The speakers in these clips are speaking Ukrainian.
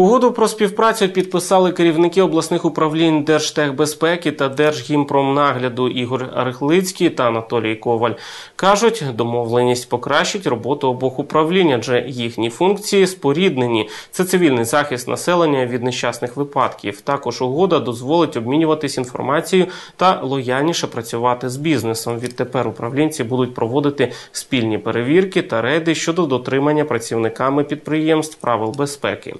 Угоду про співпрацю підписали керівники обласних управлінь Держтехбезпеки та Держгімпромнагляду Ігор Архлицький та Анатолій Коваль. Кажуть, домовленість покращить роботу обох управлінь, адже їхні функції споріднені. Це цивільний захист населення від нещасних випадків. Також угода дозволить обмінюватись інформацією та лояльніше працювати з бізнесом. Відтепер управлінці будуть проводити спільні перевірки та рейди щодо дотримання працівниками підприємств правил безпеки.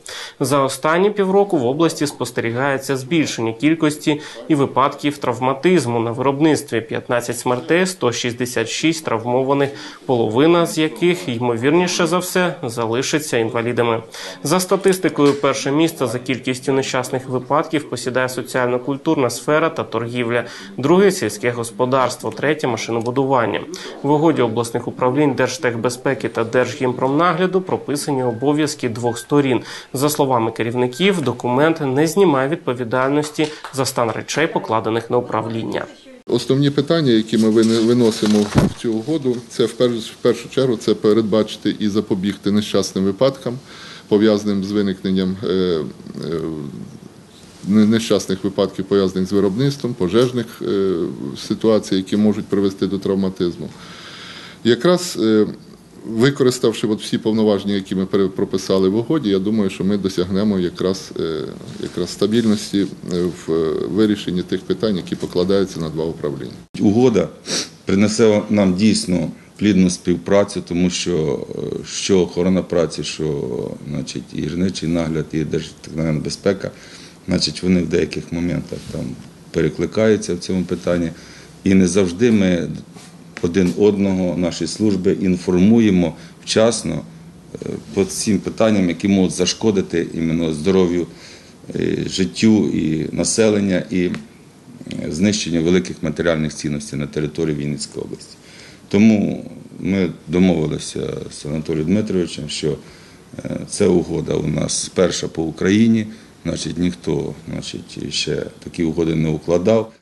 За останні півроку в області спостерігається збільшення кількості і випадків травматизму на виробництві 15 смертей, 166 травмованих, половина з яких ймовірніше за все залишиться інвалідами. За статистикою, перше місце за кількістю нещасних випадків посідає соціально-культурна сфера та торгівля, друге сільське господарство, третє машинобудування. В угоді обласних управлінь Держтехбезпеки та Держгімпромнагляду прописані обов'язки двох сторін. За словами керівників, документ не знімає відповідальності за стан речей, покладених на управління. Основні питання, які ми виносимо в цю угоду, це в першу, чергу це передбачити і запобігти нещасним випадкам, пов'язаним з виникненням е, е, не- нещасних випадків, пов'язаних з виробництвом, пожежних е, ситуацій, які можуть привести до травматизму. Якраз використавши от всі повноваження, які ми прописали в угоді, я думаю, що ми досягнемо якраз, е, якраз стабільності е, в е, вирішенні тих питань, які покладаються на два управління. Угода принесе нам дійсно плідну співпрацю, тому що що охорона праці, що значить, і гірничий нагляд, і безпека, значить, вони в деяких моментах там перекликаються в цьому питанні. І не завжди ми один одного, наші служби інформуємо вчасно е, по цим питанням, які можуть зашкодити іменно здоров'ю, е, життю і населення, і е, знищенню великих матеріальних цінностей на території Вінницької області. Тому ми домовилися з Анатолієм Дмитровичем, що е, ця угода у нас перша по Україні, значить ніхто значить, ще такі угоди не укладав.